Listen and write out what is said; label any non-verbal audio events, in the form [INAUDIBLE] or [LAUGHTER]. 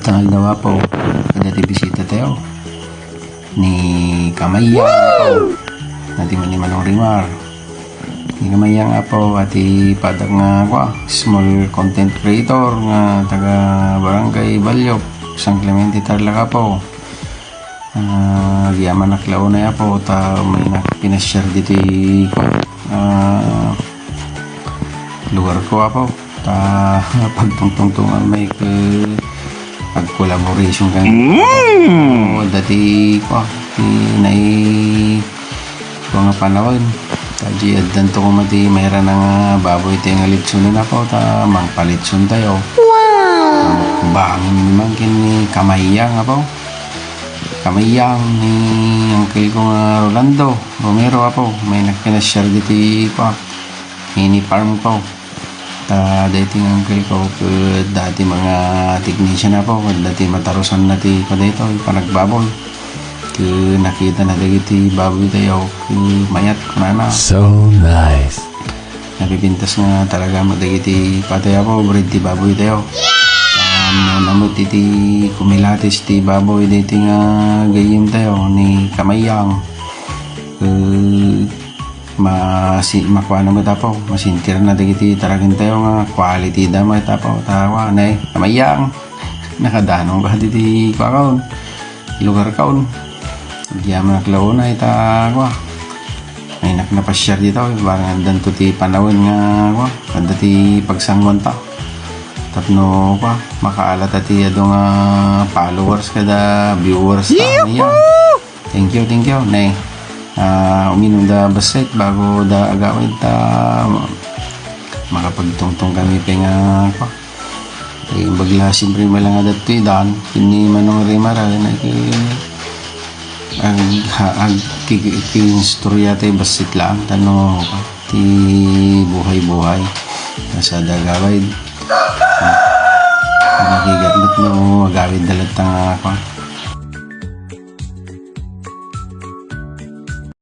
Tangal daw po. Kada ti bisita tayo. Ni Kamaya po. Nati man ni Manong Rimar. Ni Kamaya nga po. Ati padag nga kwa. Small content creator nga taga Barangay Balyok. San Clemente Tarlac po. Ah, giyaman na klaw na ya po. Ta may na pinashare dito ko. Ah, lugar ko po. Ta [LAUGHS] pagtungtungtungan may ke pag-collaboration kan mm. oh, dati ko ti nai ko nga panahon taji addan to kumati mayra na nga baboy tayo nga litsunin ako ta mangpalitsun tayo. Wow! Bangin naman kini kamayang ako. Kamayang ni uncle ko nga Rolando Romero ako. May nagpinashare diti ko mini farm ko ta dating uncle ko ko dati mga technician na po dati matarusan na ti ko dito panagbaboy ke nakita na dagiti baboy tayo ke mayat ko na na So nice. napipintas nga talaga magdagiti patay ako breed ti baboy tayo. Um, namot iti kumilatis ti baboy dati nga gayim tayo ni kamayang. Ke masi makuha na mo tapo? Masintir na dagiti taragin tayo nga quality da mo tapo tawa na eh kamayang nakadanong ba diti kwa kaon? Lugar kaon? Diyaman na klaw na ita kwa may nak napasyar dito barang andan to ti panawin nga kwa kada ti pagsangwan ta. Tapno kwa makaala ta ti ado nga followers kada viewers ta niya. Thank you thank you nay Ah, uminom da basit bago da agawid ta makapagtungtong kami pa nga kwa. Ay bagla siyempre malang adat to idan kini manong rimara na ang ang kikinstorya tayo basit lang tano ko ti buhay-buhay nasa dagawid. Nakigat ba't no agawid dalat nga ako